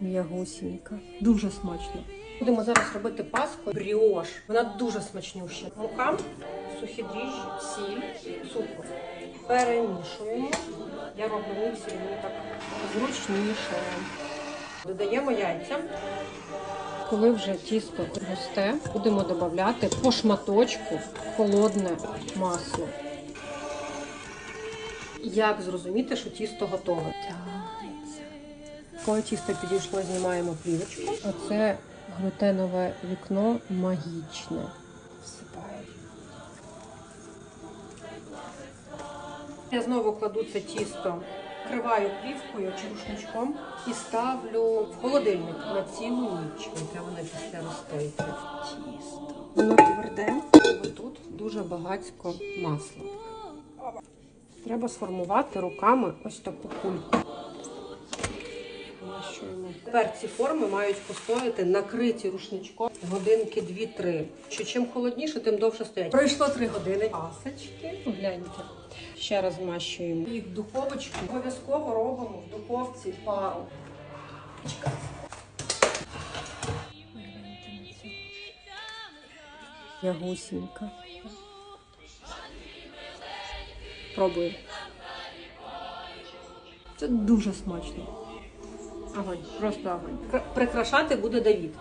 М'ягусінька. Дуже смачно. Будемо зараз робити паску бріош. Вона дуже смачнюща. Мука, сухі дріжджі, сіль, цукор. Перемішуємо. Я роблю в міксері, мені так зручніше. Додаємо яйця. Коли вже тісто густе, будемо додати по шматочку холодне масло. Як зрозуміти, що тісто готове? Тягнеться. Коли тісто підійшло, знімаємо плівочку. Оце глютенове вікно магічне. Всипаю. Я знову кладу це тісто, вкриваю плівкою чи рушничком і ставлю в холодильник на цілу ніч. Яке воно після розстойки. Тісто. Воно тверде, бо тут дуже багатько масла. Треба сформувати руками ось таку кульку. Намащуємо. Тепер ці форми мають постояти накриті рушничком годинки 2-3. Що чим холодніше, тим довше стоять. Пройшло 3 години. Пасочки. Гляньте. Ще раз змащуємо. Їх в духовочку. Обов'язково робимо в духовці пару. Це. Ягусінька. Пробую. Це дуже смачно. Огонь, просто огонь. Кра- Прикрашати буде Давід.